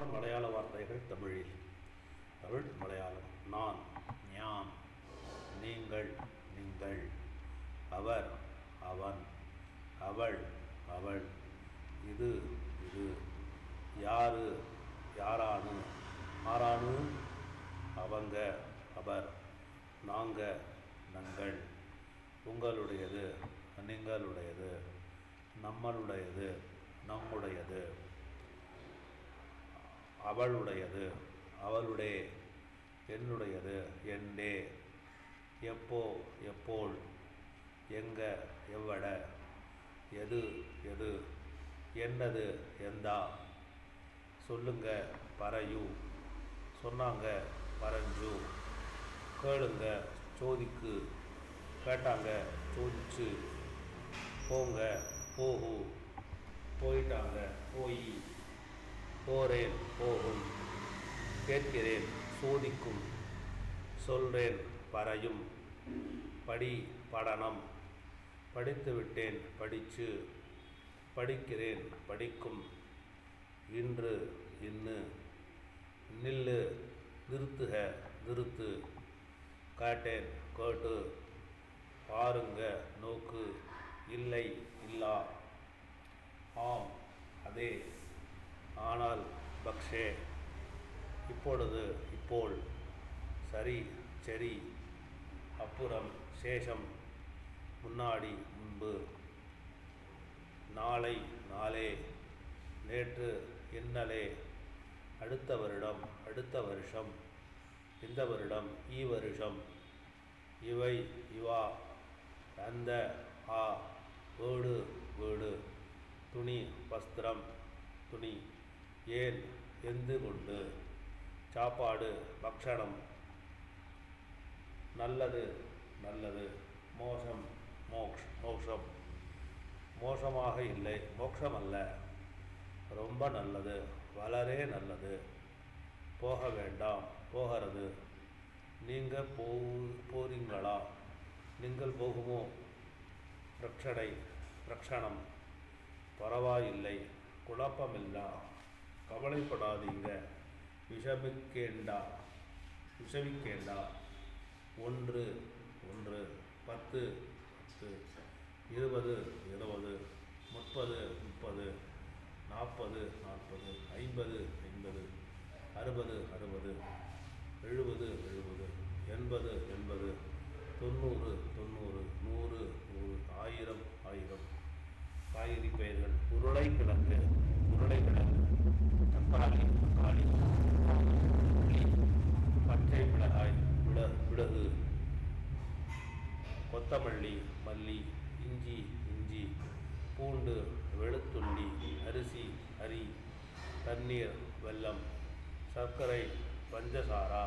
அன்றாட மலையாள வார்த்தைகள் தமிழில். தமிழ் மலையாளம். நான் ஞான் நீங்கள் நீங்கள். அவர் அவன். அவள் அவள். இது இது. யாரு யாரானு. ஆரானு அவங்க அவர். நாங்க நங்கள். உங்களுடையது நீங்களுடையது. நம்மளுடையது நம்முடையது. அவளுடையது அவளுடைய என்னுடையது என்னே எப்போ எப்போள் எங்க எவ்வட எது எது என்னது எந்தா? சொல்லுங்க பறையு சொன்னாங்க பரஞ்சு. கேளுங்க சோதிக்கு. கேட்டாங்க சோதிச்சு. போங்க போகு. போயிட்டாங்க போய். போறேன் போகும். கேட்கிறேன் சோதிக்கும். சொல்றேன் பறையும். படி படனம். படித்துவிட்டேன் படிச்சு. படிக்கிறேன் படிக்கும். இன்று இன்னு. நில்லு நிறுத்துக நிறுத்து. காட்டேன் கேட்டு. பாருங்க நோக்கு. இல்லை இல்லா. ஆம் அதே. ஆனால் பக்ஷே இப்பொழுது இப்போல் சரி சரி அப்புறம் சேஷம் முன்னாடி முன்பு. நாளை நாளே நேற்று இன்னலே. அடுத்த வருடம் அடுத்த வருஷம் இந்த வருடம் ஈ வருஷம். இவை இவா அந்த ஆ வீடு வீடு. துணி வஸ்திரம் துணி. ஏன் எந்து கொண்டு? சாப்பாடு பக்ஷணம். நல்லது நல்லது. மோசம் மோக்ஷ் மோக்ஷம். மோசமாக இல்லை மோட்சம் அல்ல ரொம்ப நல்லது வளரே நல்லது. போக வேண்டாம் போகிறது. நீங்கள் போ போறீங்களா? நீங்கள் போகுமோ? ரட்சணை ரக்ஷணம் பரவாயில்லை குழப்பமில்லா. கவலைப்படாதீங்க. விஷமிக்கேண்டா. விஷமிக்கேண்டா. ஒன்று ஒன்று பத்து பத்து இருபது இருபது முப்பது முப்பது நாற்பது நாற்பது ஐம்பது ஐம்பது அறுபது அறுபது எழுபது எழுபது எண்பது எண்பது தொண்ணூறு தொண்ணூறு நூறு கொத்தமல்லி மல்லி இஞ்சி இஞ்சி பூண்டு வெளுத்துள்ளி அரிசி அரி தண்ணீர் வெல்லம் சர்க்கரை பஞ்சசாரா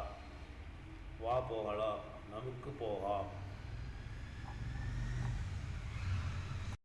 வா போகலாம் நமக்கு போகா